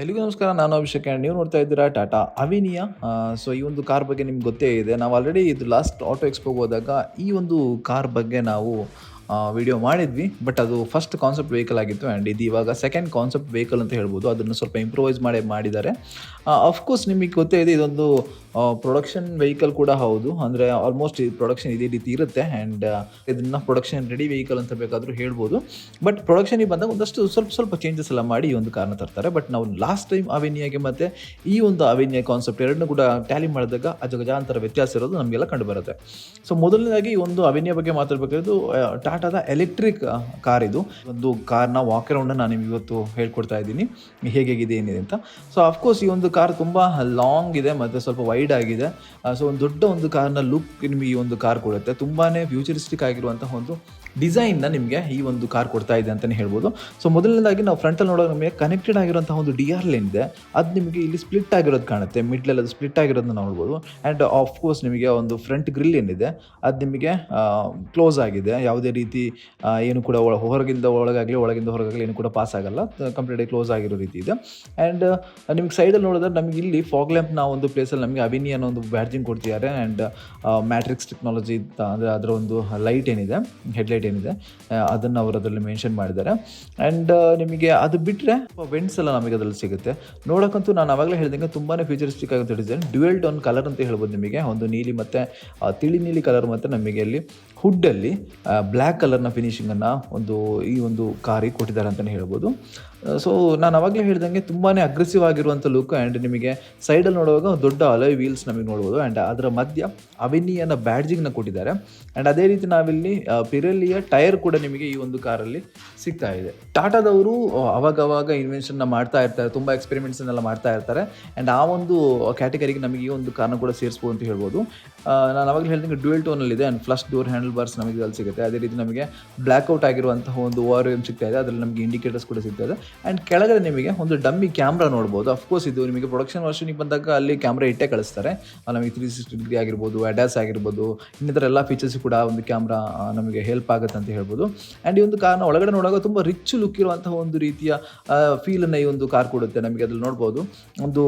ಎಲ್ಲಿಗೂ ನಮಸ್ಕಾರ, ನಾನು ಅಭಿಷೇಕ್ ಆ್ಯಂಡ್ ನೀವು ನೋಡ್ತಾ ಇದ್ದೀರಾ ಟಾಟಾ ಅವಿನಿಯಾ. ಸೊ ಈ ಒಂದು ಕಾರ್ ಬಗ್ಗೆ ನಿಮ್ಗೆ ಗೊತ್ತೇ ಇದೆ, ನಾವು ಆಲ್ರೆಡಿ ಇದು ಲಾಸ್ಟ್ ಆಟೋ ಎಕ್ಸ್ಪೋಗೆ ಹೋದಾಗ ಈ ಒಂದು ಕಾರ್ ಬಗ್ಗೆ ನಾವು ವಿಡಿಯೋ ಮಾಡಿದ್ವಿ ಬಟ್ ಅದು ಫಸ್ಟ್ ಕಾನ್ಸೆಪ್ಟ್ ವೆಹಿಕಲ್ ಆಗಿತ್ತು ಆ್ಯಂಡ್ ಇದು ಇವಾಗ ಸೆಕೆಂಡ್ ಕಾನ್ಸೆಪ್ಟ್ ವೆಹಿಕಲ್ ಅಂತ ಹೇಳ್ಬೋದು, ಅದನ್ನು ಸ್ವಲ್ಪ ಇಂಪ್ರೂವೈಸ್ ಮಾಡಿ, ಮಾಡಿದ್ದಾರೆ. ಅಫ್ಕೋರ್ಸ್ ನಿಮಗೆ ಗೊತ್ತೇ ಇದೆ, ಇದೊಂದು ಪ್ರೊಡಕ್ಷನ್ ವೆಹಿಕಲ್ ಕೂಡ ಹೌದು. ಅಂದರೆ ಆಲ್ಮೋಸ್ಟ್ ಈ ಪ್ರೊಡಕ್ಷನ್ ಇದೇ ರೀತಿ ಇರುತ್ತೆ ಆ್ಯಂಡ್ ಇದನ್ನು ಪ್ರೊಡಕ್ಷನ್ ರೆಡಿ ವೆಹಿಕಲ್ ಅಂತ ಬೇಕಾದರೂ ಹೇಳ್ಬೋದು. ಬಟ್ ಪ್ರೊಡಕ್ಷನಿಗೆ ಬಂದಾಗ ಒಂದಷ್ಟು ಸ್ವಲ್ಪ ಸ್ವಲ್ಪ ಚೇಂಜಸ್ ಎಲ್ಲ ಮಾಡಿ ಈ ಒಂದು ಕಾರಣ ತರ್ತಾರೆ. ಬಟ್ ನಾವು ಲಾಸ್ಟ್ ಟೈಮ್ ಅವೆನ್ಯಾಗೆ ಮತ್ತು ಈ ಒಂದು ಅವೆನ್ಯಾ ಕಾನ್ಸೆಪ್ಟ್ ಎರಡನ್ನೂ ಕೂಡ ಟ್ಯಾಲಿ ಮಾಡಿದಾಗ ಅಜಗಜಾಂತರ ವ್ಯತ್ಯಾಸ ಇರೋದು ನಮಗೆಲ್ಲ ಕಂಡುಬರುತ್ತೆ ಸೊ ಮೊದಲನೇದಾಗಿ ಈ ಒಂದು ಅವೆನ್ಯಾ ಬಗ್ಗೆ ಮಾತಾಡಬೇಕಿರೋದು ಟಾಟಾದ ಎಲೆಕ್ಟ್ರಿಕ್ ಕಾರ್ ಇದು. ಒಂದು ಕಾರ್ನ ವಾಕ್ ಅರೌಂಡ್ ನಾನು ನಿಮ್ಗೆ ಇವತ್ತು ಹೇಳ್ಕೊಡ್ತಾ ಇದ್ದೀನಿ. ಹೇಗೆ ಏನಿದೆ ಅಂತ. ಸೊ ಅಫ್ಕೋರ್ಸ್ ಈ ಒಂದು ಕಾರ್ ತುಂಬ ಲಾಂಗ್ ಇದೆ, ಮತ್ತು ಸ್ವಲ್ಪ ವೈಡ್ ಆಗಿದೆ. ಸೊ ಒಂದು ದೊಡ್ಡ ಒಂದು ಕಾರ್ನ ಲುಕ್ ನಿಮಗೆ ಈ ಒಂದು ಕಾರ್ ಕೊಡುತ್ತೆ. ತುಂಬಾ ಫ್ಯೂಚರಿಸ್ಟಿಕ್ ಆಗಿರುವಂತಹ ಒಂದು ಡಿಸೈನ್ನ ನಿಮಗೆ ಈ ಒಂದು ಕಾರ್ ಕೊಡ್ತಾ ಇದೆ ಅಂತಲೇ ಹೇಳ್ಬೋದು. ಸೊ ಮೊದಲನೇದಾಗಿ ನಾವು ಫ್ರಂಟಲ್ಲಿ ನೋಡೋದು ನಮಗೆ ಕನೆಕ್ಟೆಡ್ ಆಗಿರೋಂಥ ಒಂದು ಡಿ ಆರ್ ಲೈನ್ ಇದೆ. ಅದು ನಿಮಗೆ ಇಲ್ಲಿ ಸ್ಪ್ಲಿಟ್ ಆಗಿರೋದು ಕಾಣುತ್ತೆ. ಮಿಡ್ಲಲ್ಲಿ ಅದು ಸ್ಪ್ಲಿಟ್ ಆಗಿರೋದನ್ನ ನೋಡ್ಬೋದು. ಆ್ಯಂಡ್ ಕೋರ್ಸ್ ನಿಮಗೆ ಒಂದು ಫ್ರಂಟ್ ಗ್ರಿಲ್ ಏನಿದೆ, ಅದು ನಿಮಗೆ ಕ್ಲೋಸ್ ಆಗಿದೆ. ಯಾವುದೇ ರೀತಿ ಏನು ಕೂಡ ಒಳ, ಹೊರಗಿಂದ ಒಳಗಾಗಲಿ, ಒಳಗಿಂದ ಹೊರಗಾಗಲಿ ಏನು ಕೂಡ ಪಾಸ್ ಆಗಲ್ಲ. ಕಂಪ್ಲೀಟಾಗಿ ಕ್ಲೋಸ್ ಆಗಿರೋ ರೀತಿ ಇದೆ. ಆ್ಯಂಡ್ ನಿಮಗೆ ಸೈಡಲ್ಲಿ ನೋಡಿದ್ರೆ ನಮಗೆ ಇಲ್ಲಿ ಫಾಗ್ ಲ್ಯಾಂಪ್ನ ಒಂದು ಪ್ಲೇಸಲ್ಲಿ ನಮಗೆ ಅವಿನಿ ಅನ್ನೋ ಒಂದು ಬ್ಯಾಡ್ಜಿಂಗ್ ಕೊಡ್ತಿದ್ದಾರೆ. ಆ್ಯಂಡ್ ಮ್ಯಾಟ್ರಿಕ್ಸ್ ಟೆಕ್ನಾಲಜಿ ಅಂದರೆ ಅದರ ಒಂದು ಲೈಟ್ ಏನಿದೆ ಹೆಡ್ಲೈಟ್ ಏನಿದೆ ಅದನ್ನು ಅವರು ಅದರಲ್ಲಿ ಮೆನ್ಷನ್ ಮಾಡಿದ್ದಾರೆ. ಆ್ಯಂಡ್ ನಿಮಗೆ ಅದು ಬಿಟ್ಟರೆ ವೆಂಟ್ಸ್ ಎಲ್ಲ ನಮಗೆ ಅದರಲ್ಲಿ ಸಿಗುತ್ತೆ. ನೋಡೋಕ್ಕಂತೂ ನಾನು ಆವಾಗಲೇ ಹೇಳಿದಂಗೆ ತುಂಬಾ ಫ್ಯೂಚರಿಸ್ಟಿಕ್ ಆಗುತ್ತೆ ಡಿಸೈನ್ ಡ್ಯುಯಲ್ ಟೋನ್ ಕಲರ್ ಅಂತ ಹೇಳ್ಬೋದು ನಿಮಗೆ. ಒಂದು ನೀಲಿ ಮತ್ತು ತಿಳಿ ನೀಲಿ ಕಲರ್ ಮತ್ತು ನಮಗೆ ಅಲ್ಲಿ ಹುಡ್ಡಲ್ಲಿ ಬ್ಲ್ಯಾಕ್ ಕಲರ್ನ ಫಿನಿಷಿಂಗನ್ನು ಒಂದು, ಈ ಒಂದು ಕಾರಿಗೆ ಕೊಟ್ಟಿದ್ದಾರೆ ಅಂತಲೇ ಹೇಳ್ಬೋದು. ಸೊ ನಾನು ಅವಾಗಲೇ ಹೇಳ್ದಂಗೆ ತುಂಬಾ ಅಗ್ರೆಸಿವ್ ಆಗಿರುವಂಥ ಲುಕ್ ಆ್ಯಂಡ್ ನಿಮಗೆ ಸೈಡಲ್ಲಿ ನೋಡುವಾಗ ದೊಡ್ಡ ಅಲೈ ವೀಲ್ಸ್ ನಮಗೆ ನೋಡ್ಬೋದು ಆ್ಯಂಡ್ ಅದರ ಮಧ್ಯ ಅವೆನಿಯನ್ನು ಬ್ಯಾಡ್ಜಿಂಗ್ನ ಕೊಟ್ಟಿದ್ದಾರೆ. ಆ್ಯಂಡ್ ಅದೇ ರೀತಿ ನಾವಿಲ್ಲಿ ಪಿರಲಿಯ ಟೈರ್ ಕೂಡ ನಿಮಗೆ ಈ ಒಂದು ಕಾರಲ್ಲಿ ಸಿಗ್ತಾ ಇದೆ. ಟಾಟಾದವರು ಅವಾಗವಾಗ ಇನ್ವೆನ್ಷನ್ನ ಮಾಡ್ತಾ ಇರ್ತಾರೆ, ತುಂಬ ಎಕ್ಸ್ಪೆರಿಮೆಂಟ್ಸನ್ನೆಲ್ಲ ಮಾಡ್ತಾ ಇರ್ತಾರೆ. ಆ್ಯಂಡ್ ಆ ಒಂದು ಕ್ಯಾಟಗರಿಗೆ ನಮಗೆ ಈ ಒಂದು ಕಾರನ್ನು ಕೂಡ ಸೇರಿಸ್ಬೋದು ಅಂತ ಹೇಳ್ಬೋದು. ನಾನು ಅವಾಗಲೇ ಹೇಳ್ದಂಗೆ dual ಟೋನಲ್ಲಿದೆ and flush door handle bars ನಮಗೆ ಅಲ್ಲಿ ಸಿಗುತ್ತೆ. ಅದೇ ರೀತಿ ನಮಗೆ ಬ್ಲ್ಯಾಕ್ಔಟ್ ಆಗಿರುವಂತಹ ಒಂದು ಓವರ್ ಎಂ ಸಿಗ್ತಾ ಇದೆ. ಅದರಲ್ಲಿ ನಮಗೆ ಇಂಡಿಕೇಟರ್ಸ್ ಕೂಡ ಸಿಗ್ತಾ ಇದೆ. ಆ್ಯಂಡ್ ಕೆಳಗಡೆ ನಿಮಗೆ ಒಂದು ಡಮ್ಮಿ ಕ್ಯಾಮ್ರಾ ನೋಡ್ಬೋದು. ಅಫ್ಕೋರ್ಸ್ ಇದು ನಿಮಗೆ ಪ್ರೊಡಕ್ಷನ್ ವರ್ಷನಿಗೆ ಬಂದಾಗ ಅಲ್ಲಿ ಕ್ಯಾಮ್ರಾ ಇಟ್ಟೇ ಕಳಿಸ್ತಾರೆ. ನಮಗೆ ತ್ರೀ ಸಿಕ್ಸ್ಟಿ ಡಿಗ್ರಿ ಆಗಿರ್ಬೋದು ಅಡ್ಯಾಸ್ ಆಗಿರ್ಬೋದು, ಇನ್ನಿತರ ಎಲ್ಲ ಫೀಚರ್ಸ್ ಕೂಡ ಒಂದು ಕ್ಯಾಮ್ರಾ ನಮಗೆ ಹೆಲ್ಪ್ ಆಗುತ್ತೆ ಅಂತ ಹೇಳ್ಬೋದು. ಆ್ಯಂಡ್ ಈ ಒಂದು ಕಾರ್ನ ಒಳಗಡೆ ನೋಡುವಾಗ ತುಂಬ ರಿಚ್ ಲುಕ್ ಇರುವಂತಹ ಒಂದು ರೀತಿಯ ಫೀಲನ್ನು ಈ ಒಂದು ಕಾರ್ ಕೊಡುತ್ತೆ ನಮಗೆ ಅದ್ರಲ್ಲಿ ನೋಡ್ಬೋದು. ಒಂದು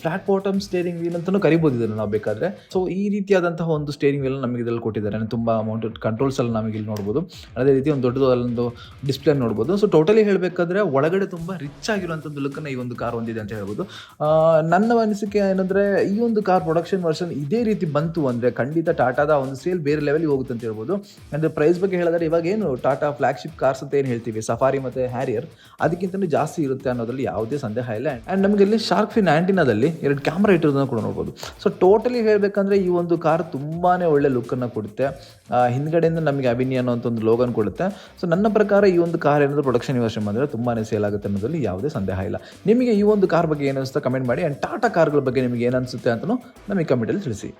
ಫ್ಲಾಟ್ ಬಾಟಮ್ ಸ್ಟೇರಿಂಗ್ ವೀಲ್ ಅಂತಲೂ ಕರಿಬೋದು ಇದನ್ನು ನಾವು ಬೇಕಾದರೆ. ಸೊ ಈ ರೀತಿಯಾದಂತಹ ಒಂದು ಸ್ಟೇರಿಂಗ್ ವೀಲ್ ನಮಗೆ ಇದರಲ್ಲಿ ಕೊಟ್ಟಿದ್ದಾರೆ. ತುಂಬ ಅಮೌಂಟ್ ಕಂಟ್ರೋಲ್ಸ್ ಎಲ್ಲ ನಮಗೆ ಇಲ್ಲಿ ನೋಡ್ಬೋದು. ಅದೇ ರೀತಿ ಒಂದು ದೊಡ್ಡದು ಅಲ್ಲೊಂದು ಡಿಸ್ಪ್ಲೇ ನೋಡ್ಬೋದು. ಸೊ ಟೋಟಲಿ ಹೇಳಬೇಕಾದ್ರೆ ಒಳಗಡೆ ತುಂಬ ರಿಚ್ ಆಗಿರುವಂಥದ್ದು ಲುಕ್ಕನ್ನು ಈ ಒಂದು ಕಾರ್ ಹೊಂದಿದೆ ಅಂತ ಹೇಳ್ಬೋದು. ನನ್ನ ಅನಿಸಿಕೆ ಏನಂದರೆ ಈ ಒಂದು ಕಾರ್ ಪ್ರೊಡಕ್ಷನ್ ವರ್ಷನ್ ಇದೇ ರೀತಿ ಬಂತು ಅಂದರೆ ಖಂಡಿತ ಟಾಟಾದ ಒಂದು ಸೇಲ್ ಬೇರೆ ಲೆವೆಲ್ಗೆ ಹೋಗುತ್ತೆ ಅಂತ ಹೇಳ್ಬೋದು. ಅಂದರೆ ಪ್ರೈಸ್ ಬಗ್ಗೆ ಹೇಳಿದ್ರೆ ಇವಾಗ ಏನು ಟಾಟಾ ಫ್ಲಾಗ್ಶಿಪ್ ಕಾರ್ಸ್ ಅಂತ ಏನು ಹೇಳ್ತೀವಿ? ಸಫಾರಿ ಮತ್ತು ಹ್ಯಾರಿಯರ್ ಅದಕ್ಕಿಂತಲೂ ಜಾಸ್ತಿ ಇರುತ್ತೆ ಅನ್ನೋದ್ರಲ್ಲಿ ಯಾವುದೇ ಸಂದೇಹ ಇಲ್ಲ. ಆ್ಯಂಡ್ ನಮಗೆ ಇಲ್ಲಿ ಶಾರ್ಕ್ ಫಿನ್ ಆ್ಯಂಟಿನಾದಲ್ಲಿ ಎರಡು ಕ್ಯಾಮ್ರಾ ಇಟ್ಟಿರೋದನ್ನ ಕೂಡ ನೋಡ್ಬೋದು. ಸೊ ಟೋಟಲಿ ಹೇಳಬೇಕಂದ್ರೆ ಈ ಒಂದು ಕಾರ್ ತುಂಬಾ ಒಳ್ಳೆ ಲುಕ್ಕನ್ನು ಕೊಡುತ್ತೆ. ಹಿಂದ್ಗಡೆಯಿಂದ ನಮಗೆ ಅಭಿನಯ ಅನ್ನೋಂಥ ಒಂದು ಲೋಗನ್ ಕೊಡುತ್ತೆ. ಸೊ ನನ್ನ ಪ್ರಕಾರ ಈ ಒಂದು ಕಾರ್ ಏನಾದರೂ ಪ್ರೊಡಕ್ಷನ್ ವರ್ಷನ್ ಮಾಡಿದ್ರೆ ತುಂಬಾ ಸೇಲ್ ಆಗುತ್ತೆ ಅನ್ನೋದ್ರಲ್ಲಿ ಯಾವುದೇ ಸಂದೇಹ ಇಲ್ಲ. ನಿಮಗೆ ಈ ಒಂದು ಕಾರ್ ಬಗ್ಗೆ ಏನು ಕಮೆಂಟ್ ಮಾಡಿ ಆ್ಯಂಡ್ ಟಾಟಾ ಕಾರ್ಗಳ ಬಗ್ಗೆ ನಿಮಗೆ ಏನು ಅನಿಸುತ್ತೆ ಅಂತಲೂ ನಮಗೆ ಕಮೆಂಟಲ್ಲಿ ತಿಳಿಸಿ.